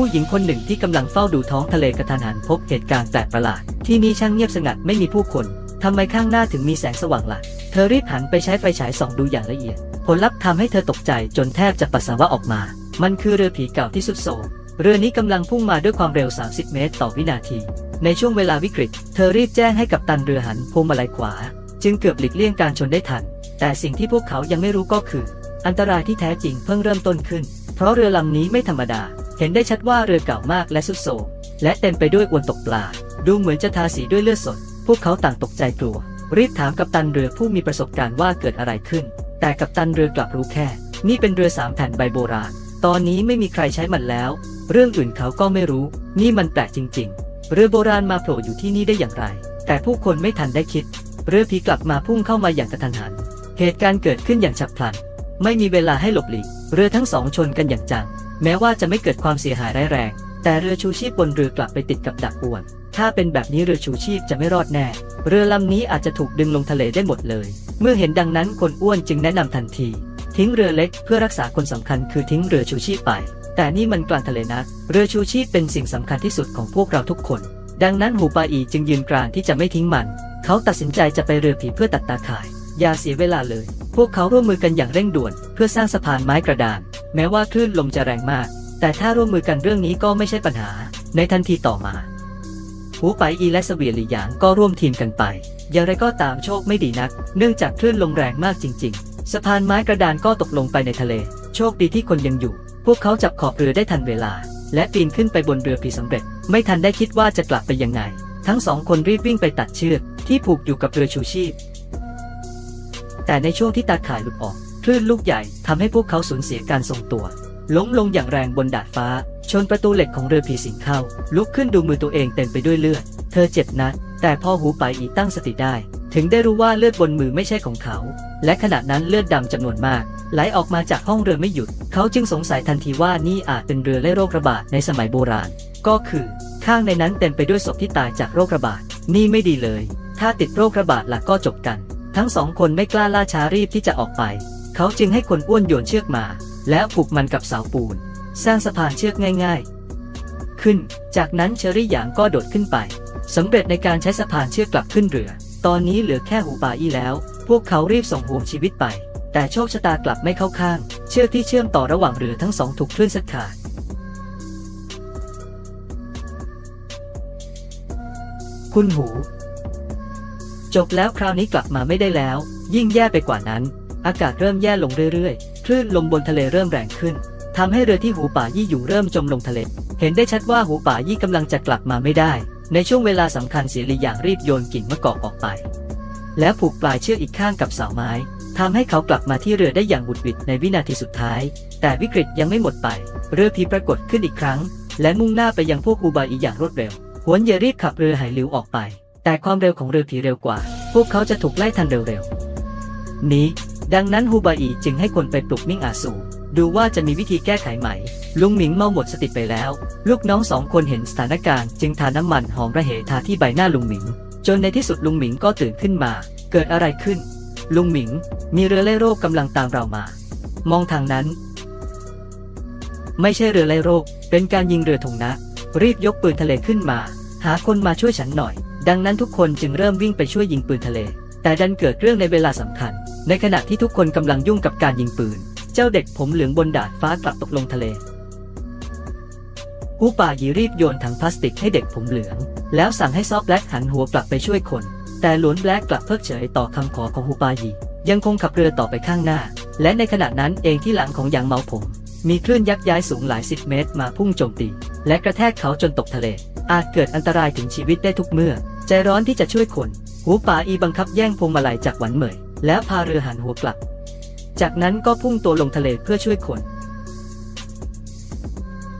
ผู้หญิงคนหนึ่งที่กำลังเฝ้าดูท้องทะเลกระทันหันพบเหตุการณ์แปลกประหลาด ที่นี่ช่างเงียบสงัดไม่มีผู้คนทำไมข้างหน้าถึงมีแสงสว่างล่ะ เธอรีบหันไปใช้ไฟฉายส่องดูอย่างละเอียด ผลลัพธ์ทำให้เธอตกใจจนแทบจะปัสสาวะออกมา มันคือเรือผีเก่าที่สุดโทรมเรือนี้กำลังพุ่งมาด้วยความเร็ว 30 เมตรต่อวินาที ในช่วงเวลาวิกฤต เธอรีบแจ้งให้กับตันเรือหันพวงมาลัยขวา จึงเกือบหลีกเลี่ยงการชนได้ทัน แต่สิ่งที่พวกเขายังไม่รู้ก็คือ อันตรายที่แท้จริงเพิ่งเริ่มต้นขึ้น เพราะเรือลำนี้ไม่ธรรมดา เห็นได้ชัดว่าเรือเก่ามากและสุดโทมและเต็มไปด้วยอวนตกปลา ดูเหมือนจะทาสีด้วยเลือดสด พวกเขาต่างตกใจกลัว รีบถามกัปตันเรือผู้มีประสบการณ์ว่าเกิดอะไรขึ้น แต่กัปตันเรือกลับรู้แค่ นี่เป็นเรือสามแผ่นใบโบราณ ตอนนี้ไม่มีใครใช้มันแล้ว เรื่องอื่นเขาก็ไม่รู้ นี่มันแปลกจริง ๆ เรือโบราณมาโผล่อยู่ที่นี่ได้อย่างไร แต่ผู้คนไม่ทันได้คิด เรือผีกลับมาพุ่งเข้ามาอย่างกระทันหัน เหตุการณ์เกิดขึ้นอย่างฉับพลัน ไม่มีเวลาให้หลบหลีก เรือทั้งสองชนกันอย่างจัง แม้ว่าจะไม่เกิดความเสียหายร้ายแรง แต่เรือชูชีพบนเรือกลับไปติดกับดักอวน ถ้าเป็นแบบนี้เรือชูชีพจะไม่รอดแน่ เรือลำนี้อาจจะถูกดึงลงทะเลได้หมดเลย เมื่อเห็นดังนั้นคนอ้วนจึงแนะนำทันที ทิ้งเรือเล็กเพื่อรักษาคนสำคัญคือทิ้งเรือชูชีพไป แต่นี่มันกลางทะเลนะเรือชูชีพเป็นสิ่งสำคัญที่สุดของพวกเราทุกคน ดังนั้นหูปาอีจึงยืนกรานที่จะไม่ทิ้งมัน เขาตัดสินใจจะไปเรือผีเพื่อตัดตาข่าย อย่าเสียเวลาเลย พวกเขาร่วมมือกันอย่างเร่งด่วน เพื่อสร้างสะพานไม้กระดาน แม้ว่าคลื่นลมจะแรงมาก แต่ถ้าร่วมมือกันเรื่องนี้ก็ไม่ใช่ปัญหา ในทันทีต่อมาหูไปอีและเสวียหลี่หยางก็ร่วมทีมกันไป อย่างไรก็ตามโชคไม่ดีนัก เนื่องจากคลื่นลมแรงมากจริง ๆ สะพานไม้กระดานก็ตกลงไปในทะเล โชคดีที่คนยังอยู่ พวกเขาจับขอบเรือได้ทันเวลา และปีนขึ้นไปบนเรือผีสำเร็จ ไม่ทันได้คิดว่าจะกลับไปยังไง ทั้งสองคนรีบวิ่งไปตัดเชือกที่ผูกอยู่กับเรือชูชีพ แต่ในช่วงที่ตาข่ายหลุดออก คลื่นลูกใหญ่ทำให้พวกเขาสูญเสียการทรงตัว ล้มลงอย่างแรงบนดาดฟ้า ชนประตูเหล็กของเรือผีสิงเข้า ลุกขึ้นดูมือตัวเองเต็มไปด้วยเลือด เธอเจ็บนักแต่พอหูไปอีตั้งสติได้ ถึงได้รู้ว่าเลือดบนมือไม่ใช่ของเขา และขณะนั้นเลือดดำจำนวนมาก ไหลออกมาจากห้องเรือไม่หยุด เขาจึงสงสัยทันทีว่านี่อาจเป็นเรือเล่โรคระบาดในสมัยโบราณ ก็คือ ข้างในนั้นเต็มไปด้วยศพที่ตายจากโรคระบาด นี่ไม่ดีเลย ถ้าติดโรคระบาดล่ะก็จบกัน ทั้งสองคนไม่กล้าล่าช้ารีบที่จะออกไป เขาจึงให้คนอ้วนโยนเชือกมา แล้วผูกมันกับเสาปูน สร้างสะพานเชือกง่าย ๆ ขึ้น จากนั้นเชอรี่หยางก็โดดขึ้นไปสำเร็จในการใช้สะพานเชือกกลับขึ้นเรือ ตอนนี้เหลือแค่หูปาอี้แล้ว พวกเขารีบส่งห่วงชีวิตไป แต่โชคชะตากลับไม่เข้าข้าง เชือกที่เชื่อมต่อระหว่างเรือทั้งสองถูกคลื่นซัดขาดคุณหู จบแล้วคราวนี้กลับมาไม่ได้แล้ว ยิ่งแย่ไปกว่านั้น อากาศเริ่มแย่ลงเรื่อยๆ คลื่นลมบนทะเลเริ่มแรงขึ้นทำให้เรือที่หูป่ายี่อยู่เริ่มจมลงทะเล เห็นได้ชัดว่าหูป่ายี่กำลังจะกลับมาไม่ได้ ในช่วงเวลาสำคัญเสียหลีอย่างรีบโยนกิ่งมะกอกออกไป แล้วผูกปลายเชือกอีกข้างกับเสาไม้ทำให้เขากลับมาที่เรือได้อย่างบุดวิดในวินาทีสุดท้าย แต่วิกฤตยังไม่หมดไป เรือผีปรากฏขึ้นอีกครั้ง และมุ่งหน้าไปยังพวกอูบาอีอย่างรวดเร็วหวนเยรีบขับเรือไหหลิวออกไป แต่ความเร็วของเรือผีเร็วกว่า พวกเขาจะถูกไล่ทันเร็วๆนี้ ดังนั้นฮูบาอีจึงให้คนไปปลุกมิ่งอาสูดูว่าจะมีวิธีแก้ไขไหมลุงหมิงเมาหมดสติไปแล้ว ลูกน้องสองคนเห็นสถานการณ์จึงทาน้ำมันหอมระเหทาที่ใบหน้าลุงหมิง จนในที่สุดลุงหมิงก็ตื่นขึ้นมา เกิดอะไรขึ้น ลุงหมิง มีเรือไล่โรคกำลังตามเรามา มองทางนั้น ไม่ใช่เรือไล่โรค เป็นการยิงเรือธงนะ รีบยกปืนทะเลขึ้นมา หาคนมาช่วยฉันหน่อย ดังนั้นทุกคนจึงเริ่มวิ่งไปช่วยยิงปืนทะเล แต่ดันเกิดเรื่องในเวลาสำคัญ ในขณะที่ทุกคนกำลังยุ่งกับการยิงปืน เจ้าเด็กผมเหลืองบนดาดฟ้ากลับตกลงทะเลฮูป่ายีรีบโยนถังพลาสติกให้เด็กผมเหลือง แล้วสั่งให้ซอฟแบล็กหันหัวกลับไปช่วยคน แต่หลวนแบล็กกลับเพิกเฉยต่อคำขอของฮูปายียังคงขับเรือต่อไปข้างหน้า และในขณะนั้นเองที่หลังของยางเมาผม มีคลื่นยักษ์ย้ายสูงหลายสิบเมตรมาพุ่งโจมตี และกระแทกเขาจนตกทะเล อาจเกิดอันตรายถึงชีวิตได้ทุกเมื่อ ใจร้อนที่จะช่วยคน หูป่าอีบังคับแย่งพวงมาลัยจากหวันเหมย แล้วพาเรือหันหัวกลับ จากนั้นก็พุ่งตัวลงทะเลเพื่อช่วยคน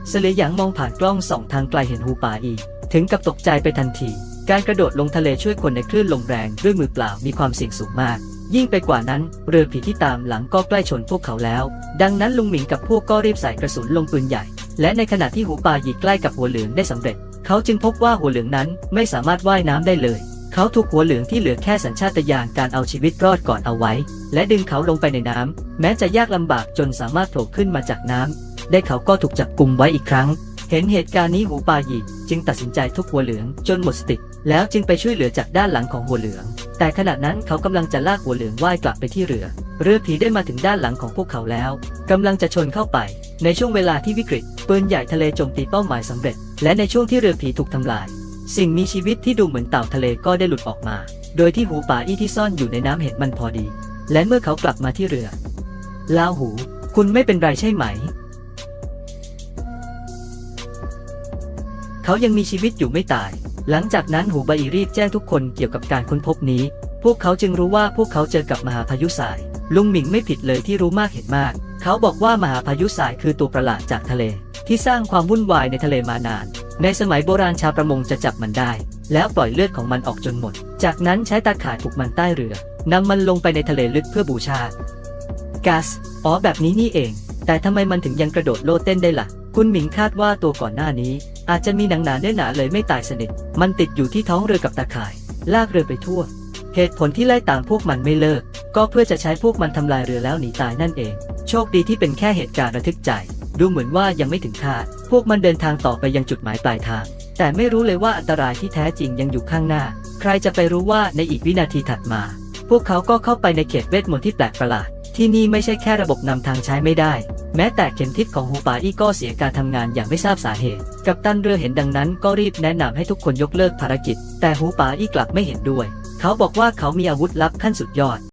เสลียหยางมองผ่านกล้องสองทางไกลเห็นหูป่าอี ถึงกับตกใจไปทันที การกระโดดลงทะเลช่วยคนในคลื่นลมแรงด้วยมือเปล่ามีความเสี่ยงสูงมาก ยิ่งไปกว่านั้น เรือผีที่ตามหลังก็ใกล้ชนพวกเขาแล้ว ดังนั้นลุงหมิงกับพวกก็รีบใส่กระสุนลงปืนใหญ่ และในขณะที่หูป่าหยีใกล้กับหัวเหลืองได้สำเร็จ เขาจึงพบว่าหัวเหลืองนั้นไม่สามารถว่ายน้ำได้เลย เขาถูกหัวเหลืองที่เหลือแค่สัญชาตญาณการเอาชีวิตรอดก่อนเอาไว้ และดึงเขาลงไปในน้ำแม้จะยากลำบากจนสามารถโผล่ขึ้นมาจากน้ำได้เขาก็ถูกจับกลุมไว้อีกครั้ง เห็นเหตุการณ์นี้หูปาหยีจึงตัดสินใจทุบหัวเหลืองจนหมดสติแล้วจึงไปช่วยเหลือจากด้านหลังของหัวเหลือง แต่ขณะนั้นเขากำลังจะลากหัวเหลืองว่ายกลับไปที่เรือ เรือผีได้มาถึงด้านหลังของพวกเขาแล้วกำลังจะชนเข้าไป ในช่วงเวลาที่วิกฤตปืนใหญ่ทะเลโจมตีเป้าหมายสำเร็จ และในช่วงที่เรือผีถูกทำลาย สิ่งมีชีวิตที่ดูเหมือนเต่าทะเลก็ได้หลุดออกมา โดยที่หูป่าอี้ที่ซ่อนอยู่ในน้ำเห็นมันพอดี และเมื่อเขากลับมาที่เรือลาวหู คุณไม่เป็นไรใช่ไหม เขายังมีชีวิตอยู่ไม่ตาย หลังจากนั้นหูบาอีรีบแจ้งทุกคนเกี่ยวกับการค้นพบนี้ พวกเขาจึงรู้ว่าพวกเขาเจอกับมหาพายุสาย ลุงหมิงไม่ผิดเลยที่รู้มากเห็นมาก เขาบอกว่ามหาพายุสายคือตัวประหลาดจากทะเล ที่สร้างความวุ่นวายในทะเลมานาน ในสมัยโบราณชาวประมงจะจับมันได้ แล้วปล่อยเลือดของมันออกจนหมด จากนั้นใช้ตาข่ายผูกมันใต้เรือนำมันลงไปในทะเลลึกเพื่อบูชาก๊าซอ๋อแบบนี้นี่เอง แต่ทำไมมันถึงยังกระโดดโลดเต้นได้ล่ะ คุณหมิงคาดว่าตัวก่อนหน้านี้ อาจจะมีหนังหนาเนื้อหนาเลยไม่ตายสนิท มันติดอยู่ที่ท้องเรือกับตาข่าย ลากเรือไปทั่ว เหตุผลที่ไล่ตามพวกมันไม่เลิก ก็เพื่อจะใช้พวกมันทำลายเรือแล้วหนีตายนั่นเอง โชคดีที่เป็นแค่เหตุการณ์ระทึกใจ ดูเหมือนว่ายังไม่ถึงคาด พวกมันเดินทางต่อไปยังจุดหมายปลายทาง แต่ไม่รู้เลยว่าอันตรายที่แท้จริงยังอยู่ข้างหน้า ใครจะไปรู้ว่าในอีกวินาทีถัดมา พวกเขาก็เข้าไปในเขตเวทมนต์ที่แปลกประหลาด ที่นี่ไม่ใช่แค่ระบบนำทางใช้ไม่ได้ แม้แต่เข็มทิศของฮูปาอี้ก็เสียการทำงานอย่างไม่ทราบสาเหตุ กัปตันเรือเห็นดังนั้นก็รีบแนะนำให้ทุกคนยกเลิกภารกิจ แต่ฮูปาอี้กลับไม่เห็นด้วย เขาบอกว่าเขามีอาวุธลับขั้นสุดยอด